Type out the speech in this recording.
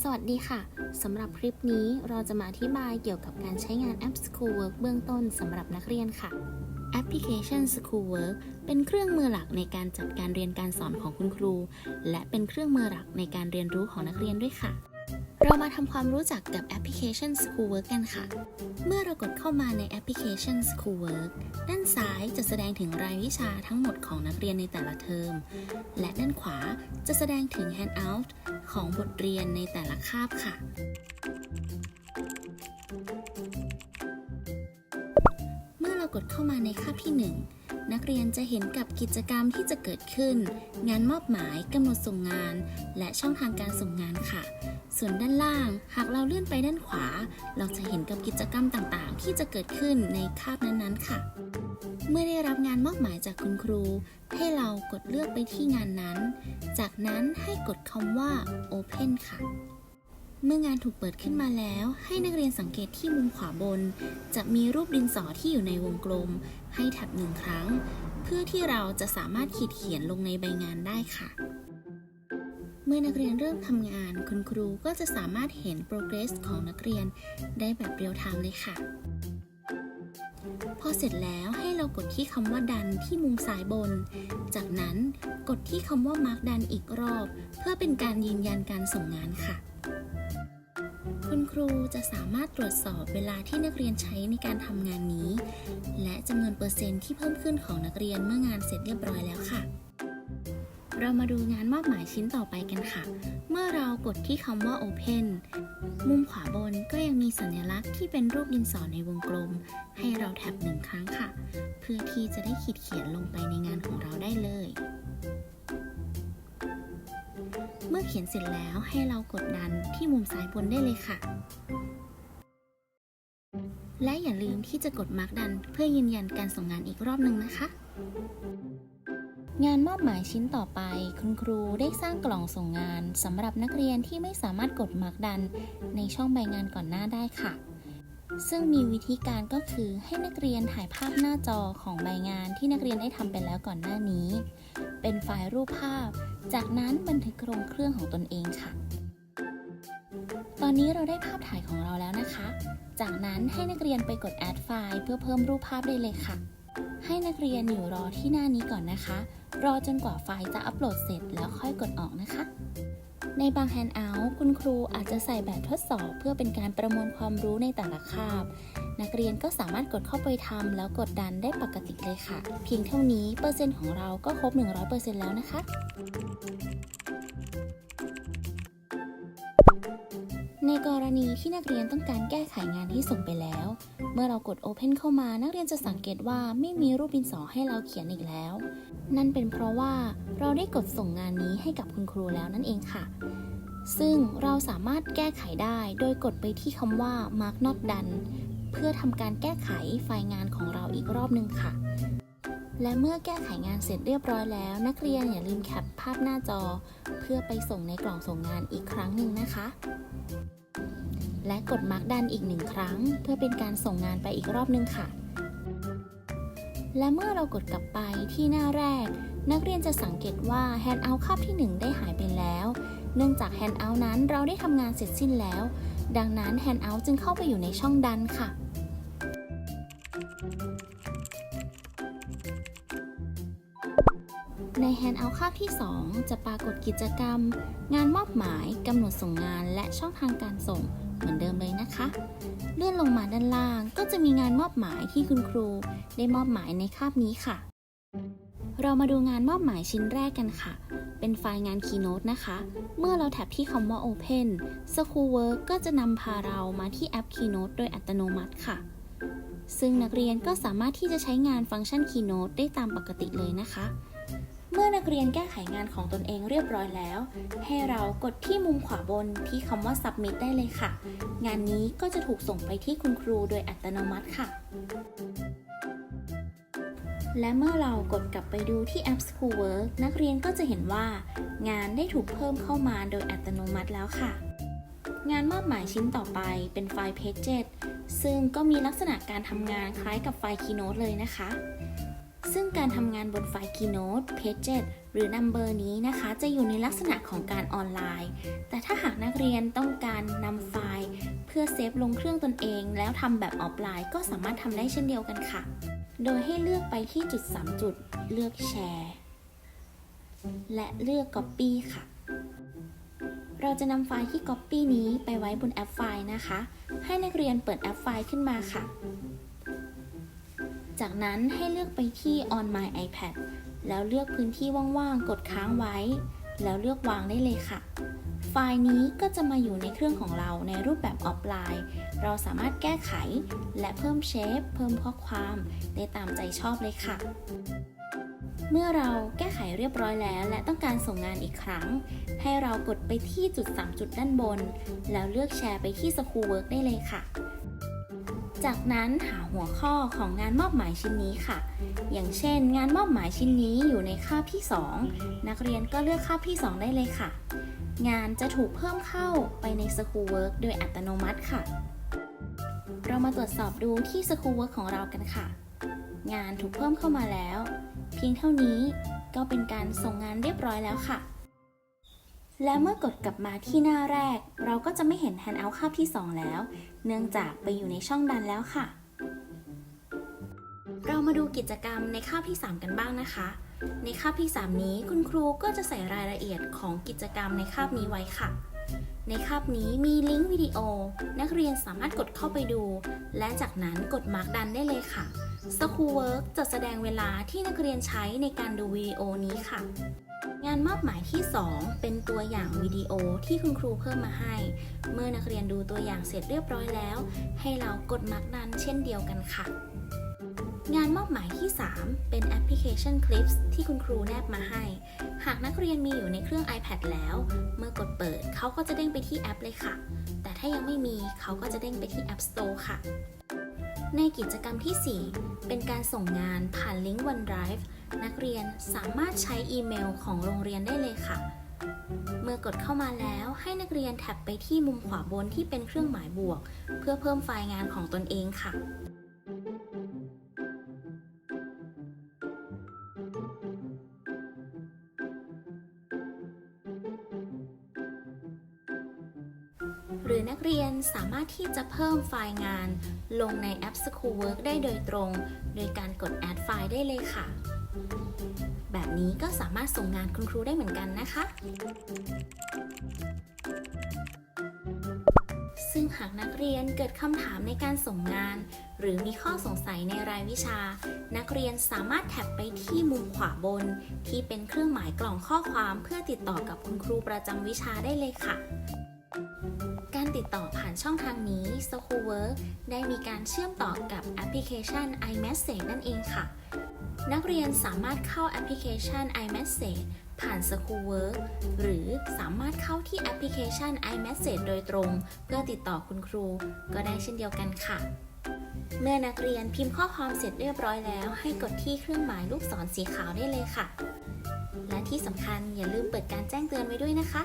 สวัสดีค่ะ สำหรับคลิปนี้เราจะมาอธิบายเกี่ยวกับการใช้งานแอป Schoolwork เบื้องต้นสำหรับนักเรียนค่ะ แอปพลิเคชัน Schoolwork เป็นเครื่องมือหลักในการจัดการเรียนการสอนของคุณครู และเป็นเครื่องมือหลักในการเรียนรู้ของนักเรียนด้วยค่ะ เรามาทำความรู้จักกับแอปพลิเคชัน Schoolwork กันค่ะ เมื่อเรากดเข้ามาในแอปพลิเคชัน Schoolwork ด้านซ้ายจะแสดงถึงรายวิชาทั้งหมดของนักเรียนในแต่ละเทอม และด้านขวาจะแสดงถึง Handout ของบทเรียนในแต่ละคาบค่ะ เมื่อเรากดเข้ามาในคาบที่ 1นักเรียนจะเห็นกับกิจกรรมที่จะเกิดขึ้น งานมอบหมายกำหนดส่งงาน และช่องทางการส่งงานค่ะ ส่วนด้านล่าง หากเราเลื่อนไปด้านขวา เราจะเห็นกับกิจกรรมต่างๆ ที่จะเกิดขึ้นในคาบนั้นๆ ค่ะ เมื่อได้รับงานมอบหมายจากคุณครู ให้เรากดเลือกไปที่งานนั้น จากนั้นให้กดคำว่า Open ค่ะ เมื่องานถูกเปิดขึ้นมาแล้ว ให้นักเรียนสังเกตที่มุมขวาบน จะมีรูปดินสอที่อยู่ในวงกลม ให้แท็บหนึ่งครั้ง เพื่อที่เราจะสามารถขีดเขียนลงในใบงานได้ค่ะ เมื่อนักเรียนเริ่มทำงาน คุณครูก็จะสามารถเห็น progress ของนักเรียนได้แบบเรียลไทม์เลยค่ะ พอเสร็จแล้วให้เรากดที่คำว่าดันที่มุมซ้ายบน จากนั้นกดที่คำว่า mark ดันอีกรอบ เพื่อเป็นการยืนยันการส่งงานค่ะ คุณครูจะสามารถตรวจสอบเวลาที่นักเรียนใช้ในการทำงานนี้ และจำนวนเปอร์เซ็นต์ที่เพิ่มขึ้นของนักเรียนเมื่องานเสร็จเรียบร้อยแล้วค่ะ เรามาดูงานมอบหมายชิ้นต่อไปกันค่ะ เมื่อเรากดที่คำว่า Open มุมขวาบนก็ยังมีสัญลักษณ์ที่เป็นรูปดินสอในวงกลม ให้เราแท็บหนึ่งครั้งค่ะ เพื่อที่จะได้ขีดเขียนลงไปในงานของเราได้เลย เมื่อเขียนเสร็จแล้วให้เรากดดันที่มุมซ้ายบนได้เลยค่ะและอย่าลืมที่จะกดมาร์กดันเพื่อยืนยันการส่งงานอีกรอบหนึ่งนะคะ งานมอบหมายชิ้นต่อไป คุณครูได้สร้างกล่องส่งงานสำหรับนักเรียนที่ไม่สามารถกดมาร์กดันในช่องใบงานก่อนหน้าได้ค่ะ ซึ่งมีวิธีการก็คือให้นักเรียนถ่ายภาพหน้าจอของใบงานที่นักเรียนได้ทำไปแล้วก่อนหน้านี้ เป็นไฟล์รูปภาพ จากนั้นบันทึกลงเครื่องของตนเองค่ะ ตอนนี้เราได้ภาพถ่ายของเราแล้วนะคะ จากนั้นให้นักเรียนไปกด add ไฟล์เพื่อเพิ่มรูปภาพได้เลยค่ะ ให้นักเรียนอยู่รอที่หน้านี้ก่อนนะคะ รอจนกว่าไฟล์จะอัปโหลดเสร็จแล้วค่อยกดออกนะคะ ในบาง Handout คุณครูอาจจะใส่แบบทดสอบเพื่อเป็นการประมวลความรู้ในแต่ละคาบ นักเรียนก็สามารถกดเข้าไปทำแล้วกดดันได้ปกติเลยค่ะ เพียงเท่านี้เปอร์เซ็นต์ของเราก็ครบ 100%แล้วนะคะ ในกรณีที่นักเรียนต้องการแก้ไขงานที่ส่งไปแล้ว เมื่อเรากด Open เข้ามานักเรียนจะสังเกตว่าไม่มีรูปดินสอให้เราเขียนอีกแล้ว นั่นเป็นเพราะว่าเราได้กดส่งงานนี้ให้กับคุณครูแล้วนั่นเองค่ะ ซึ่งเราสามารถแก้ไขได้โดยกดไปที่คำว่า mark not done เพื่อทำการแก้ไขไฟล์งานของเราอีกรอบหนึ่งค่ะ และเมื่อแก้ไขงานเสร็จเรียบร้อยแล้ว นักเรียนอย่าลืมแคปภาพหน้าจอ เพื่อไปส่งในกล่องส่งงานอีกครั้งหนึ่งนะคะ และกดมาร์กดันอีกหนึ่งครั้ง เพื่อเป็นการส่งงานไปอีกรอบหนึงค่ะ และเมื่อเรากดกลับไปที่หน้าแรก นักเรียนจะสังเกตว่า Handout คาบที่ 1 ได้หายไปแล้ว เนื่องจาก Handout นั้นเราได้ทำงานเสร็จสิ้นแล้ว ดังนั้น Handout จึงเข้าไปอยู่ในช่องดันค่ะ ใน Handout คาบที่ 2 จะปรากฏกิจกรรม งานมอบหมายกำหนดส่งงานและช่องทางการส่งเหมือนเดิมเลยนะคะ เลื่อนลงมาด้านล่างก็จะมีงานมอบหมายที่คุณครู ได้มอบหมายในคาบนี้ค่ะ เรามาดูงานมอบหมายชิ้นแรกกันค่ะ เป็นไฟล์งาน Keynote นะคะ เมื่อเราแท็บที่คำว่า Open Schoolwork ก็จะนำพาเรามาที่แอป Keynote โดยอัตโนมัติค่ะซึ่งนักเรียนก็สามารถที่จะใช้งานฟังก์ชัน Keynote ได้ตามปกติเลยนะคะ เมื่อนักเรียนแก้ไขงานของตนเองเรียบร้อยแล้ว ให้เรากดที่มุมขวาบนที่คำว่า Submit ได้เลยค่ะ งานนี้ก็จะถูกส่งไปที่คุณครูโดยอัตโนมัติค่ะ และเมื่อเรากดกลับไปดูที่แอป Schoolwork นักเรียนก็จะเห็นว่า งานได้ถูกเพิ่มเข้ามาโดยอัตโนมัติแล้วค่ะ งานมอบหมายชิ้นต่อไปเป็นไฟล์ Pages ซึ่งก็มีลักษณะการทำงานคล้ายกับไฟล์ Keynote เลยนะคะ ซึ่งการทำงานบนไฟล์ Keynote, Pages หรือ Number นี้นะคะ จะอยู่ในลักษณะของการออนไลน์ แต่ถ้าหากนักเรียนต้องการนำไฟล์ เพื่อเซฟลงเครื่องตนเอง แล้วทำแบบออฟไลน์ ก็สามารถทำได้เช่นเดียวกันค่ะ โดยให้เลือกไปที่จุด 3 จุด เลือกแชร์และเลือก Copy ค่ะ เราจะนำไฟล์ที่ Copy นี้ไปไว้บนแอปไฟล์นะคะ ให้นักเรียนเปิดแอปไฟล์ขึ้นมาค่ะ จากนั้นให้เลือกไปที่ On My iPad แล้วเลือกพื้นที่ว่างๆ กดค้างไว้ แล้วเลือกวางได้เลยค่ะ ไฟล์นี้ก็จะมาอยู่ในเครื่องของเราในรูปแบบออฟไลน์ เราสามารถแก้ไข และเพิ่มเชฟ เพิ่มข้อความ ได้ตามใจชอบเลยค่ะ เมื่อเราแก้ไขเรียบร้อยแล้ว และต้องการส่งงานอีกครั้ง ให้เรากดไปที่จุด 3 จุดด้านบน แล้วเลือกแชร์ไปที่ Schoolwork ได้เลยค่ะ จากนั้นหาหัวข้อของงานมอบหมายชิ้นนี้ค่ะ อย่างเช่น งานมอบหมายชิ้นนี้อยู่ในคาบที่ 2 นักเรียนก็เลือกคาบที่ 2 ได้เลยค่ะ งานจะถูกเพิ่มเข้าไปใน Schoolwork โดยอัตโนมัติค่ะ เรามาตรวจสอบดูที่ Schoolwork ของเรากันค่ะ งานถูกเพิ่มเข้ามาแล้ว เพียงเท่านี้ก็เป็นการส่งงานเรียบร้อยแล้วค่ะ และเมื่อกดกลับมาที่หน้าแรก เราก็จะไม่เห็น Handout คาบที่ 2 แล้ว เนื่องจากไปอยู่ในช่องดันแล้วค่ะ เรามาดูกิจกรรมในคาบที่ 3 กันบ้างนะคะ ในคาบที่ 3 นี้คุณครูก็จะใส่รายละเอียดของกิจกรรมในคาบนี้ไว้ค่ะ ในคาบนี้มีลิงก์วิดีโอ นักเรียนสามารถกดเข้าไปดู และจากนั้นกดมาร์กดันได้เลยค่ะ Schoolwork จะแสดงเวลาที่นักเรียนใช้ในการดูวิดีโอนี้ค่ะ งานมอบหมายที่ 2 เป็นตัวอย่างวิดีโอที่คุณครูเพิ่มมาให้ เมื่อนักเรียนดูตัวอย่างเสร็จเรียบร้อยแล้ว ให้เรากดมาร์กดันเช่นเดียวกันค่ะ งานมอบหมายที่ 3 เป็นแอปพลิเคชัน Clips ที่คุณครูแนบมาให้ หากนักเรียนมีอยู่ในเครื่อง iPad แล้ว เมื่อกดเปิดเขาก็จะเด้งไปที่แอปเลยค่ะ แต่ถ้ายังไม่มีเขาก็จะเด้งไปที่ App Store ค่ะ ในกิจกรรมที่ 4 เป็นการส่งงานผ่านลิงก์ OneDrive นักเรียนสามารถใช้อีเมลของโรงเรียนได้เลยค่ะ เมื่อกดเข้ามาแล้วให้นักเรียนแท็บไปที่มุมขวาบนที่เป็นเครื่องหมายบวก เพื่อเพิ่มไฟล์งานของตนเองค่ะ หรือนักเรียนสามารถที่จะเพิ่มไฟล์งาน ลงในแอป Schoolwork ได้โดยตรง โดยการกด add ไฟล์ได้เลยค่ะ แบบนี้ก็สามารถส่งงานคุณครูได้เหมือนกันนะคะ ซึ่งหากนักเรียนเกิดคำถามในการส่งงาน หรือมีข้อสงสัยในรายวิชา นักเรียนสามารถแท็บไปที่มุมขวาบน ที่เป็นเครื่องหมายกล่องข้อความเพื่อติดต่อกับคุณครูประจำวิชาได้เลยค่ะ การติดต่อผ่านช่องทางนี้ s o h o Work ได้มีการเชื่อมต่อกับแอปพลิเคชัน iMessage นั่นเองค่ะ นักเรียนสามารถเข้าแอปพลิเคชัน iMessage ผ่าน Schoolwork หรือสามารถเข้าที่แอปพลิเคชัน iMessage โดยตรง เพื่อติดต่อคุณครู ก็ได้เช่นเดียวกันค่ะ เมื่อนักเรียนพิมพ์ข้อความเสร็จเรียบร้อยแล้ว ให้กดที่เครื่องหมายลูกศรสีขาวได้เลยค่ะ และที่สำคัญอย่าลืมเปิดการแจ้งเตือนไว้ด้วยนะคะ